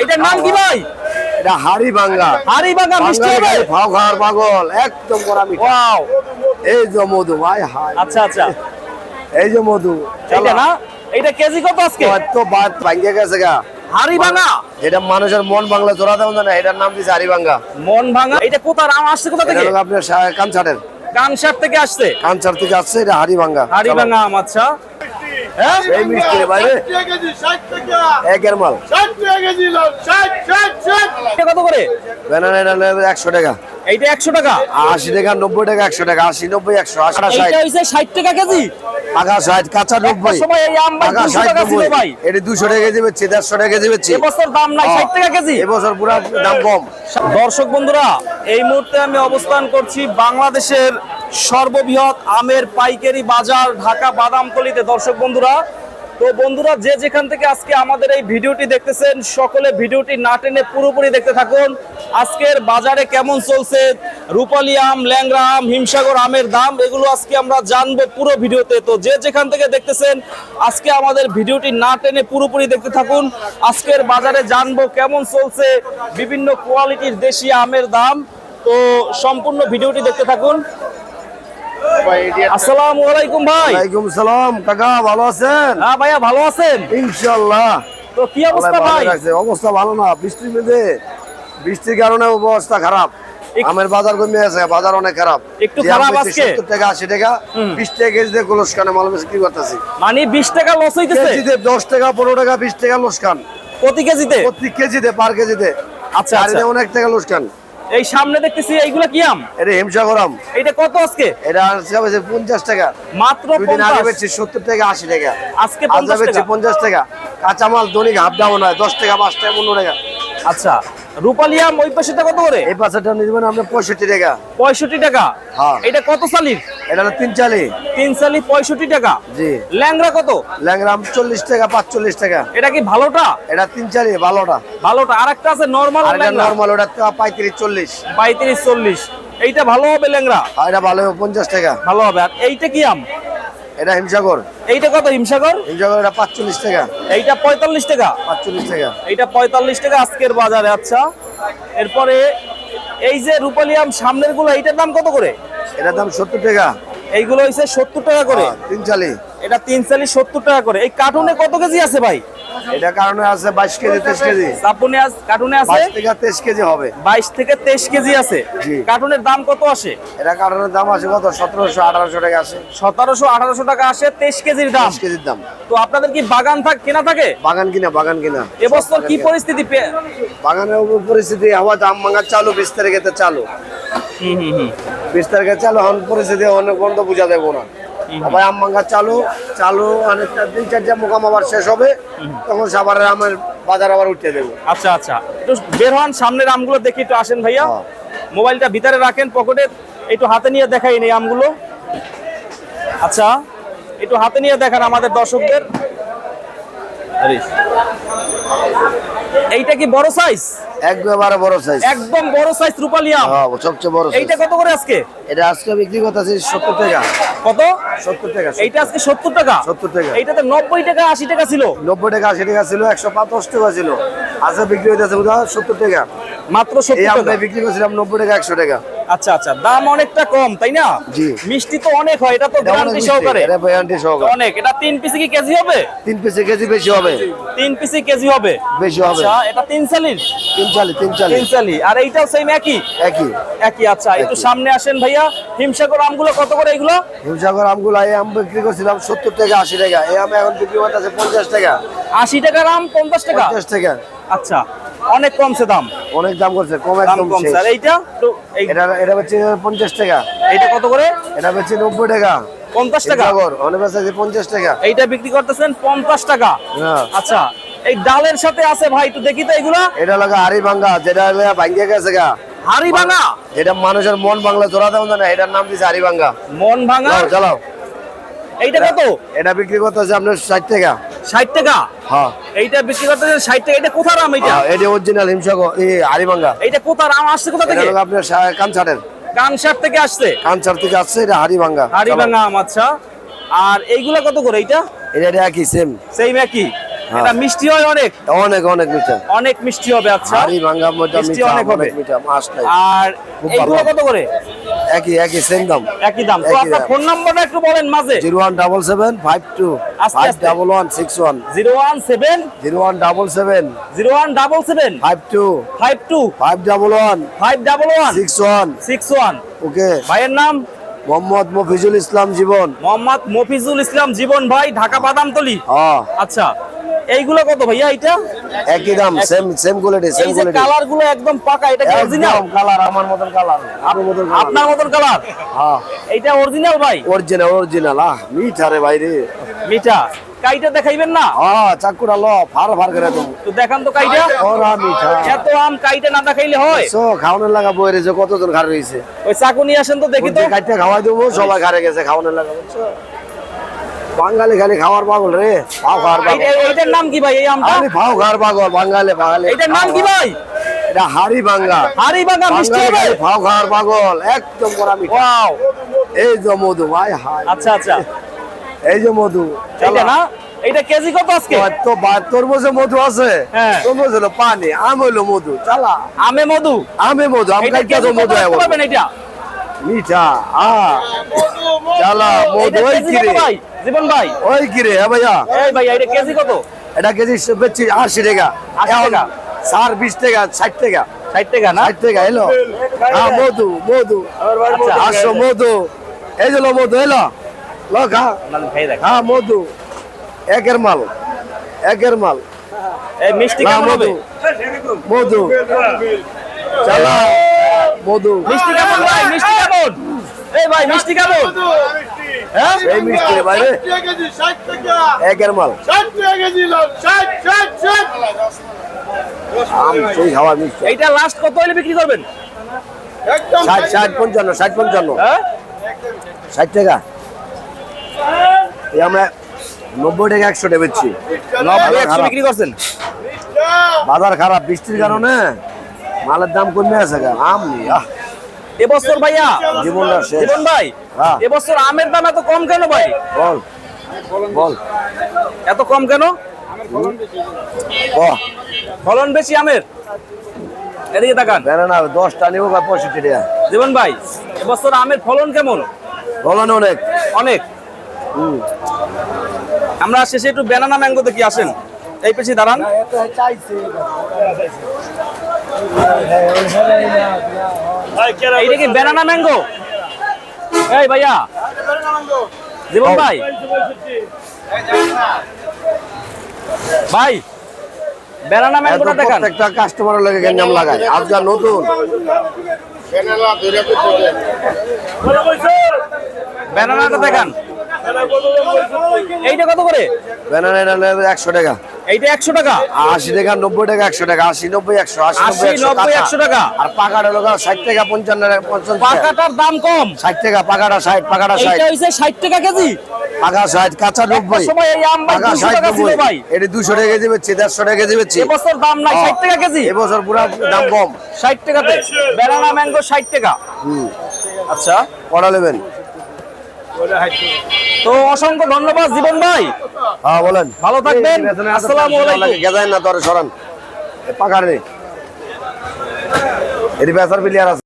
এটার নাম কি ভাই? এটা হাড়ি ভাঙ্গা হাড়ি ভাঙা মিষ্টি হবে খাওয়ার পাগল একদম করা মিঠা। ওয়াও। এই যে মধু ভাই হাই আচ্ছা আচ্ছা। এই যে মধু এইটা না? এটা কেজি কত আজকে? তো বাদ ভাঙ্গে গেছে গা। হাড়ি ভাঙা এটা মানুষের মন বাংলা জোড়া দেওয়া যায় না এটার নাম দিচ্ছে হাড়ি ভাঙ্গা মন ভাঙা? এটা কোথার আম আসছে কোথা থেকে? আপনার কানছাটের কানসার থেকে আসছে? কানছাট থেকে আসছে এটা হাড়ি ভাঙ্গা হাড়ি ভাঙা আম আচ্ছা। এই মিষ্টি রে ভাই রে। একের মাল। কত করে? ব্যানানা এটা একশো টাকা। এইটা একশো টাকা? আশি টাকা নব্বই টাকা একশো টাকা আশি নব্বই একশো আশি ষাট। টাকা কেজি? টাকা ষাট কাঁচা নব্বই। একটা সময় এই আম ভাই টাকা 200 ষাট নব্বই। ভাই। এটা দুশো টাকা কেজি বেচছি দেড়শো টাকা কেজি বেচছি। এবছর দাম নাই ষাট টাকা কেজি। এবছর পুরা দাম কম। দর্শক বন্ধুরা এই মুহূর্তে আমি অবস্থান করছি বাংলাদেশের সর্ববৃহৎ আমের পাইকারি বাজার ঢাকা বাদামতলিতে। দর্শক বন্ধুরা, তো বন্ধুরা, যে যেখান থেকে আজকে আমাদের এই ভিডিওটি দেখতেছেন, সকলে ভিডিওটি না টেনে পুরোপুরি দেখতে থাকুন। আজকের বাজারে কেমন চলছে? রূপালী আম ল্যাংরা আম, হিমসাগর আমের দাম, এগুলো আজকে আমরা জানব পুরো ভিডিওতে। তো যে যেখান থেকে দেখতেছেন, আজকে আমাদের ভিডিওটি না টেনে পুরোপুরি দেখতে থাকুন। আজকের বাজারে জানব কেমন চলছে, বিভিন্ন কোয়ালিটির দেশি আমের দাম। তো সম্পূর্ণ ভিডিওটি দেখতে থাকুন। আসসালামু আলাইকুম ভাই। ওয়ালাইকুম সালাম কাকা ভালো আছেন? হ্যাঁ ভাইয়া ভালো আছেন? ইনশাল্লাহ তো কি অবস্থা ভাই? অবস্থা ভালো না বৃষ্টির মধ্যে বৃষ্টির কারণে অবস্থা খারাপ। আমের বাজার কমে আছে বাজার অনেক খারাপ। একটু খারাপ আজকে? 70 টাকা আশি টাকা বিশ টাকা কেজি দিয়ে গোলস খানে মাল বিক্রি করতেছি? মানে বিশ টাকা লস হইতেছে? কেজিতে দশ টাকা পনেরো টাকা বিশ টাকা লোসকান প্রতি কেজিতে? প্রতি কেজিতে পার কেজিতে। আচ্ছা, আর আচ্ছা। অনেক টাকা লোসকান এই সামনে দেখতেছি এইগুলা কি আম? এটা হিমসাগর আম। এটা কত আজকে? এটা আজকে বেচে পঞ্চাশ টাকা। মাত্র দুই দিন আগে পঞ্চাশ? বেচছি সত্তর টাকা আশি টাকা। আজকে আজ পঞ্চাশ বেচছি টাকা? পঞ্চাশ টাকা। কাঁচামাল দৈনিক হাফ ডাউন হয় দশ টাকা 5 টাকা পনেরো টাকা। আচ্ছা। রূপালী আম ওই পাশেটা কত করে? এই পাশেটা নিবেন আপনার পঁয়ষট্টি টাকা। পঁয়ষট্টি টাকা। হ্যাঁ। এটা কত সালির এটা হলো তিন চালি। তিন সালি পঁয়ষট্টি টাকা। জি। ল্যাংরা কত? ল্যাংরাম চল্লিশ টাকা পাঁচচল্লিশ টাকা। এটা কি ভালোটা? এটা তিন চালি ভালোটা। ভালোটা। আর একটা আছে নর্মাল এটা নর্মাল ওটা তো পঁয়ত্রিশ চল্লিশ। পঁয়ত্রিশ চল্লিশ। এইটা ভালো হবে ল্যাংরা এটা ভালো হবে পঞ্চাশ টাকা। ভালো হবে। আর এইটা কি আম? এটা হিমসাগর। এইটা কত হিমসাগর? হিমসাগর এটা পাঁচচল্লিশ টাকা। এইটা পঁয়তাল্লিশ টাকা? পাঁচচল্লিশ টাকা। এইটা পঁয়তাল্লিশ টাকা আজকের বাজারে আচ্ছা। এরপরে এই যে রূপালিয়াম সামনেরগুলো এইটার দাম কত করে? এটার দাম সত্তর টাকা। এইগুলো হয়েছে সত্তর টাকা করে। হ্যাঁ, তিন চালি এটা তিন চালি সত্তর টাকা করে। এই কার্টুনে কত কেজি আছে ভাই? এটা কারণে আছে বাইশ কেজি তেইশ কেজি। কার্টুনে আস- কার্টুনে আছে? বাইশ থেকে তেইশ কেজি হবে। বাইশ থেকে তেইশ কেজি আছে। কার্টুনের দাম কত আসে? এটা কারণে দাম আছে কত? সতেরোশো আঠারোশো টাকা আছে সতেরোশো আঠারোশো টাকা আসে তেইশ কেজির দাম। তেইশ কেজির দাম। তো আপনাদের কি বাগান থাক কেনা থাকে? বাগান কিনা বাগান কিনা। এবছর কি পরিস্থিতি বাগানের উপর পরিস্থিতি আবার দাম ভাঙা চালু বিশ তারিখেতে চালু। হুম হুম হুম। বিশ তারিখে চালু এখন পরিস্থিতি অনেক বন্ধ বোঝা দেবো না। আবার আম ভাঙা চালু চালু অনেক তিন চারটা মোকাম আবার শেষ হবে তখন আবার আমের বাজার আবার উঠে দেবো। আচ্ছা আচ্ছা। একটু বের হন সামনের আমগুলো দেখি একটু আসেন ভাইয়া। হ্যাঁ। মোবাইলটা ভিতরে রাখেন পকেটে একটু হাতে নিয়ে দেখাই এই আমগুলো। আচ্ছা একটু হাতে নিয়ে দেখান আমাদের দর্শকদের। এইটা কি বড় সাইজ একবারে বড় সাইজ একদম বড় সাইজ রূপালি হ্যাঁ সবচেয়ে বড়। এইটা কত করে আজকে? এটা আজকে বিক্রি করতেছি সত্তর টাকা। কত? সত্তর টাকা এইটা আজকে সত্তর টাকা? 70 টাকা। এইটাতে নব্বই টাকা আশি টাকা ছিল। নব্বই টাকা আশি টাকা ছিল একশো পাঁচ টাকা ছিল। আজকে বিক্রি হইতাছে বুঝা সত্তর টাকা। মাত্র এই সত্তর আমরা টাকা। বিক্রি করছিলাম নব্বই টাকা একশো টাকা। আচ্ছা আচ্ছা দাম অনেকটা কম তাই না? জি। মিষ্টি তো অনেক হয় এটা তো গ্যারান্টি সহকারে। এটা গ্যারান্টি সহকারে। অনেক এটা তিন পিসে কি কেজি হবে? তিন পিসে কেজি বেশি হবে। তিন পিসে কেজি হবে। বেশি হবে। আচ্ছা এটা তিন চালির? তিন চালি তিন চালি। তিন চালি আর এইটাও সেম একই? একই। একই আচ্ছা একটু। সামনে আসেন ভাইয়া। হিমসাগর আমগুলো কত করে এগুলো? হিমসাগর আমগুলো এই আম বিক্রি করছিলাম সত্তর টাকা আশি টাকা। এই আম এখন বিক্রি করতেছে পঞ্চাশ টাকা। আশি টাকার আম পঞ্চাশ টাকা? পঞ্চাশ টাকা। আচ্ছা অনেক কমছে দাম। অনেক দাম করছে কম একদম শেষ। আর এইটা? তো এটা এটা হচ্ছে পঞ্চাশ টাকা। এইটা কত করে? এটা হচ্ছে নব্বই টাকা। পঞ্চাশ টাকা? হিমসাগর অনেক আছে পঞ্চাশ টাকা। এইটা বিক্রি করতেছেন পঞ্চাশ টাকা। হ্যাঁ। আচ্ছা এই ডালের সাথে আছে ভাই একটু দেখি তো এগুলা। এটা লাগা হাড়ি ভাঙ্গা যেটা ভাঙ্গিয়ে গেছে গা। হাড়ি ভাঙা এটা মানুষের মন বাংলা জোড়া দেওয়া যায় না এটার নাম দিচ্ছে হাড়ি ভাঙ্গা। মন ভাঙা? চালাও এইটা কত? এটা বিক্রি করতেছে আপনার ষাট টাকা। ষাট টাকা? হ্যাঁ। এইটা বিক্রি করতেছেন ষাট টাকা। এটা কোথার আম এইটা? হ্যাঁ, এটা অরিজিনাল হিমসাগর এই হারিবাঙ্গা এটা কোথার আম? আসছে কোথা থেকে? আপনার কানছাটের কানসার থেকে আসছে? কানছাট থেকে আসছে এটা হারিবাঙ্গা হারিবাঙ্গা আম আচ্ছা। আর এইগুলা কত করে এইটা? এটা একই সেম সেম একই। এটা মিষ্টি হয় অনেক? অনেক অনেক মিঠা অনেক মিষ্টি হবে আচ্ছা। হাড়ি মিষ্টি অনেক হবে। মিঠা মাছ নাই। আর এইগুলো কত করে? একই একই সেম দাম। একই দাম। তো আপনার ফোন নাম্বারটা একটু বলেন মাঝে। ওকে। ভাইয়ের নাম? মোহাম্মদ মফিজুল ইসলাম জীবন। মোহাম্মদ মফিজুল ইসলাম জীবন ভাই ঢাকা বাদামতলি। হ্যাঁ। আচ্ছা। এইগুলো কত ভাইয়া এটা? একই দাম same same quality same quality কালারগুলো একদম পাকা এটা কি অরিজিনাল কালার আমার মতন কালার। আপনার মতন কালার। আপনার মতন কালার? হ্যাঁ। অরিজিনাল ভাই? অরিজিনাল অরিজিনাল আহ মিঠা রে ভাই রে। মিঠা। কাইটা দেখাইবেন না? হ্যাঁ চাকুটা ল ফার ফার করে তো দেখান তো কাইটা। ওরা মিঠা। এত আম কাইটা না দেখাইলে হয়? সো খাওয়ানোর লাগা বই রয়েছে কতজন ঘর রয়েছে ওই চাকু নিয়ে আসেন তো দেখি তো। কাটতে খাওয়াই দেবো সবাই ঘরে গেছে খাওয়ানোর লাগা বুঝছ বাঙালি খালি খাওয়ার পাগল রে। ফাও খাওয়ার পাগল। এইটার নাম কি ভাই এই আমটা? খালি ফাও খাওয়ার পাগল বাঙালি বাঙালি। এইটার নাম কি ভাই? এটা হাড়ি ভাঙ্গা। হাড়ি বাগা মিষ্টি হবে? ফাও খাওয়ার পাগল একদম করা মিঠা। ওয়াও। এই যে মধু ভাই হাই আচ্ছা আচ্ছা। এই যে মধু এইটা না? এইটা কেজি কত আজকে? তো তরমুজে মধু আছে। হ্যাঁ। তরমুজ হলো পানি আম হলো মধু চালা। আমে মধু? আমে মধু আম খাইতে তো কত মধু পারবেন এটা মিঠা আ। চালা মধু ওই কিরে? ভাই? জীবন ভাই। ওই কিরে হ্যাঁ ভাইয়া? এই ভাই এটা কেজি কত? এটা কেজি বেচছি আশি টাকা। 80 এখন টাকা। সার বিশ টাকা ষাট টাকা। ষাট টাকা না? ষাট টাকা এলো? হ্যাঁ মধু মধু। আচ্ছা। আসো মধু। এই যে মধু এলো? লো খা। খাই দেখ। হ্যাঁ মধু। একের মাল। একের মাল। এই মিষ্টি কেমন হবে? মধু। মধু চালা। মধু। মিষ্টি কেমন ভাই? মিষ্টি কেমন? এই ভাই মিষ্টি কেমন? এই মিষ্টি রে বাইরে একের মাল। আম সেই খাওয়া মিষ্টি। এইটা লাস্ট কত হলে বিক্রি করবেন? ষাট ষাট পঞ্চান্ন ষাট পঞ্চান্ন। হ্যাঁ? ষাট টাকা। এই আমরা নব্বই টাকা একশো টাকা বেচছি। নব্বই একশো বিক্রি করছেন? বাজার খারাপ বৃষ্টির কারণে। মালের দাম কমে আছে আম নেই এবছর ভাইয়া? জীবন ভাই। এবছর আমের দাম এত কম কেন ভাই? বল। বল। এত কম কেন? ও ফলন বেশি আমের? এদিকে তাকান। বেড়ে না দশটা নিবো বা পঁয়ষট্টি টাকা। জীবন ভাই এবছর আমের ফলন কেমন? ফলন অনেক। অনেক? আমরা শেষে একটু ব্যানানা ম্যাঙ্গো দেখি আসেন। এই পেছি দাঁড়ান। এইটা কি ব্যানানা ম্যাঙ্গো এই ভাইয়া। জীবন ভাই। ভাই ব্যানানা এত ম্যাঙ্গোটা দেখান। প্রত্যেকটা কাস্টমারের লাগে গেঞ্জাম লাগায়। আজকাল নতুন। ব্যানানাটা দেখান। এইটা কত করে? এটা একশো টাকা। এইটা একশো টাকা? আশি টাকা নব্বই টাকা একশো টাকা আশি নব্বই একশো আশি নব্বই, একশো টাকা। আর পাকাটা লোক ষাট টাকা পঞ্চান্ন টাকা। পঞ্চান্ন পাকাটার দাম কম। ষাট টাকা পাকাটা ষাট পাকাটা ষাট। হইছে ষাট টাকা কেজি। পাকা ষাট কাঁচা নব্বই। পাকা ষাট ভাই। দুশো টাকা কেজি বেচছি দেড়শো টাকা কেজি বেচছি। এবছর দাম নাই ষাট টাকা কেজি। এবছর পুরা দাম কম। ষাট টাকাতে। ম্যাঙ্গো ষাট টাকা। হুম। আচ্ছা কটা নেবেন। তো অসংখ্য ধন্যবাদ জীবন ভাই। হ্যাঁ বলেন। ভালো থাকবেন। আসসালামু আলাইকুম। গেজাইন না তোর সরান। পাকার এটি বেচার প্লেয়ার আছে।